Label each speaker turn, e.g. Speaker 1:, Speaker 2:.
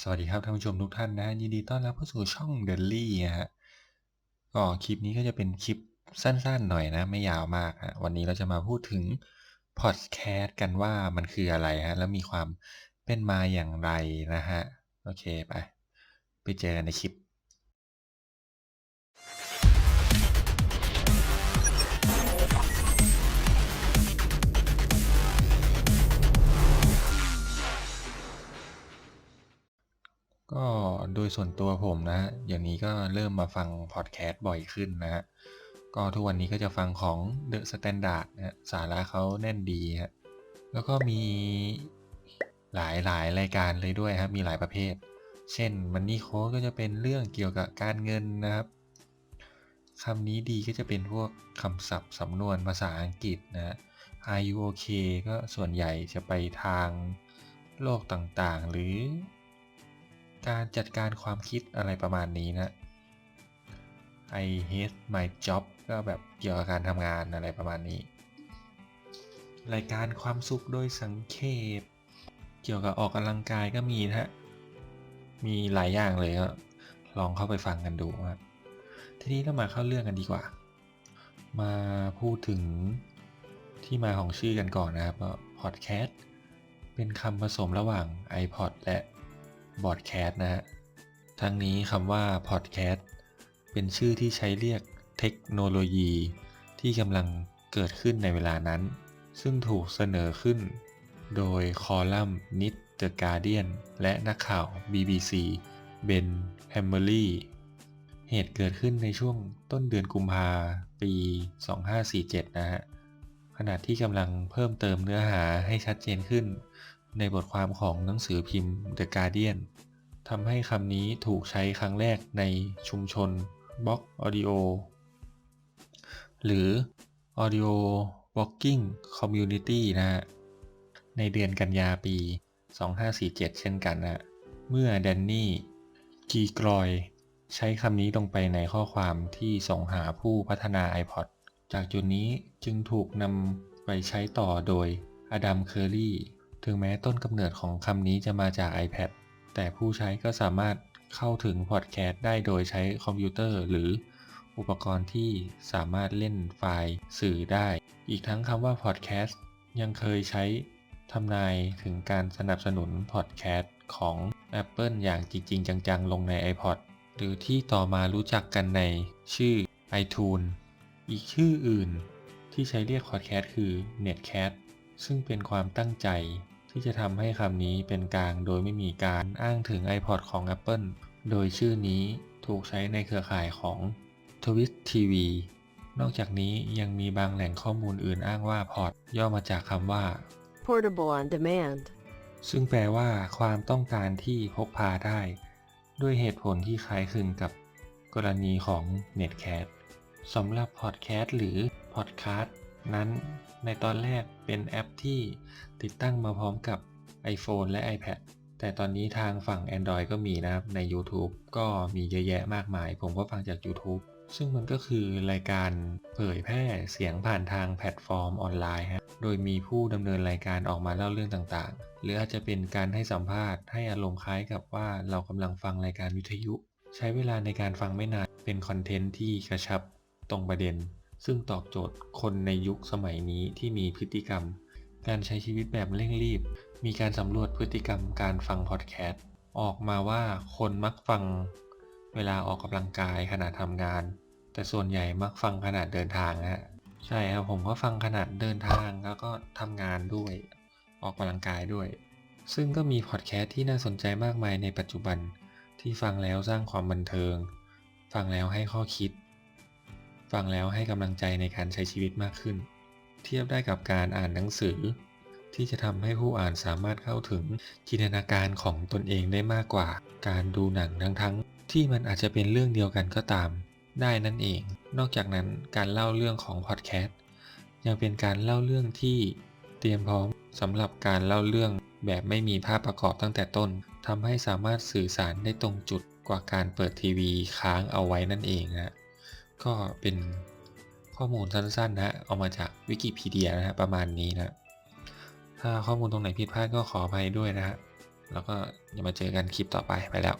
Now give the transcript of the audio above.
Speaker 1: สวัสดีครับท่านผู้ชมทุกท่านนะยินดีต้อนรับเข้าสู่ช่องเดลลี่ฮะก็คลิปนี้ก็จะเป็นคลิปสั้นๆหน่อยนะ ไม่ยาวมากฮะวันนี้เราจะมาพูดถึงพอดแคสต์กันว่ามันคืออะไรฮะแล้วมีความเป็นมาอย่างไรนะฮะ โอเคไป ไปเจอกันในคลิป ก็โดยส่วนตัวผมนะฮะอย่างนี้ก็เริ่มมาฟังพอดแคสต์บ่อยขึ้นนะฮะก็ทุกวันนี้ก็จะฟังของ The Standard นะฮะสาระเขาแน่นดีฮะแล้วก็มีหลายหลายรายการเลยด้วยครับ มีหลายประเภท เช่นมันนี่โค้ดก็จะเป็นเรื่องเกี่ยวกับการเงินนะครับคำนี้ดีก็จะเป็นพวกคำศัพท์สำนวนภาษาอังกฤษนะฮะ Are you okay ก็ส่วนใหญ่จะไปทางโลกต่างๆ หรือ การจัดการความคิดอะไรประมาณนี้นะ I hate my job ก็แบบเกี่ยวกับการทำงานอะไรประมาณนี้ รายการความสุขโดยสังเขปเกี่ยวกับออกกำลังกายก็มีนะฮะ มีหลายอย่างเลยก็ลองเข้าไปฟังกันดูครับ ทีนี้เรามาเข้าเรื่องกันดีกว่า มาพูดถึงที่มาของชื่อกันก่อนนะครับก็พอดแคสต์เป็นคำผสมระหว่าง iPod และ บอดแคสต์นะฮะ ทั้งนี้คำว่าพอดแคสต์เป็นชื่อที่ใช้เรียกเทคโนโลยีที่กำลังเกิดขึ้นในเวลานั้น ซึ่งถูกเสนอขึ้น โดยคอลัมน์นิดเดอะการเดียนและนักข่าว BBC เบนแฮมเมอรี่เหตุเกิดขึ้นในช่วงต้นเดือนกุมภาปี 2547 นะฮะขณะที่กำลังเพิ่มเติมเนื้อหาให้ชัดเจนขึ้น ในบทความของหนังสือพิมพ์ The Guardian ทำให้คำนี้ถูกใช้ครั้งแรกในชุมชนบล็อกออดิโอหรือ Audio Blogging Community นะฮะ ในเดือนกันยาปี 2547 เช่นกันนะเมื่อแดนนี่กีกรอยใช้คำนี้ลงไปในข้อความที่ส่งหาผู้พัฒนา iPod จากจุดนี้จึงถูกนำไปใช้ต่อโดยอดัม เคอร์รี ถึงแม้ต้นกำเนิดของคำนี้จะมาจาก iPad แต่ผู้ใช้ก็สามารถเข้าถึงพอดแคสต์ได้โดยใช้คอมพิวเตอร์หรืออุปกรณ์ที่สามารถเล่นไฟล์สื่อได้ อีกทั้งคำว่าพอดแคสต์ยังเคยใช้ทำนายถึงการสนับสนุนพอดแคสต์ของ Apple อย่างจริง ๆ จัง ๆ ลงใน iPod หรือที่ต่อมารู้จักกันในชื่อ iTunes อีกชื่ออื่นที่ใช้เรียกพอดแคสต์คือ Netcast ซึ่งเป็นความตั้งใจ ที่จะทำให้คำนี้เป็นกลางโดยไม่มีการอ้างถึง iPod ของ Apple โดยชื่อนี้ถูกใช้ในเครือข่ายของ Twitch TV นอกจากนี้ยังมีบางแหล่งข้อมูลอื่นอ้างว่าพอร์ตย่อมาจากคำว่า
Speaker 2: Portable on demand.
Speaker 1: ซึ่งแปลว่าความต้องการที่พกพาได้ ด้วยเหตุผลที่คล้ายคลึงกับกรณีของ Netcast สำหรับ Podcast หรือ Podcast นั้นในตอนแรกเป็นแอปที่ติดตั้งมาพร้อมกับ iPhone และ iPad แต่ตอนนี้ทางฝั่ง Android ก็มีนะครับ ใน YouTube ก็มีเยอะแยะมากมาย ผมก็ฟังจาก YouTube ซึ่งมันก็คือรายการเผยแพร่เสียงผ่านทางแพลตฟอร์มออนไลน์ฮะ โดยมีผู้ดำเนินรายการออกมาเล่าเรื่องต่างๆ หรืออาจจะเป็นการให้สัมภาษณ์ให้อารมณ์คล้ายกับว่าเรากำลังฟังรายการวิทยุ ใช้เวลาในการฟังไม่นาน เป็นคอนเทนต์ที่กระชับตรงประเด็น ซึ่งตอบโจทย์คนในยุคสมัยนี้ที่มีพฤติกรรม การใช้ชีวิตแบบเร่งรีบ มีการสำรวจพฤติกรรมการฟังพอดแคสต์ออกมาว่าคนมักฟังเวลาออกกำลังกายขณะทำงาน แต่ส่วนใหญ่มักฟังขณะเดินทางฮะใช่ครับผมก็ฟังขนาดเดินทางแล้วก็ทำงานด้วย ออกกำลังกายด้วย ซึ่งก็มีพอดแคสต์ที่น่าสนใจมากมายในปัจจุบันที่ฟังแล้วสร้างความบันเทิง ฟังแล้วให้ข้อคิด ฟังแล้วให้กำลังใจในการใช้ชีวิตมากขึ้น เทียบได้กับการอ่านหนังสือ ที่จะทำให้ผู้อ่านสามารถเข้าถึงจินตนาการของตนเองได้มากกว่า การดูหนังทั้งๆที่มันอาจจะเป็นเรื่องเดียวกันก็ตาม ได้นั่นเอง นอกจากนั้นการเล่าเรื่องของพอดแคสต์ยังเป็นการเล่าเรื่องที่เตรียมพร้อมสำหรับการเล่าเรื่องแบบไม่มีภาพประกอบตั้งแต่ต้นทำให้สามารถสื่อสารได้ตรงจุดกว่าการเปิดทีวีค้างเอาไว้นั่นเองนะ ก็เป็นข้อมูลสั้นๆนะเอามาจากวิกิพีเดียนะฮะประมาณนี้นะถ้าข้อมูลตรงไหนผิดพลาดก็ขออภัยด้วยนะฮะแล้วก็อย่ามาเจอกันคลิปต่อไปไปแล้ว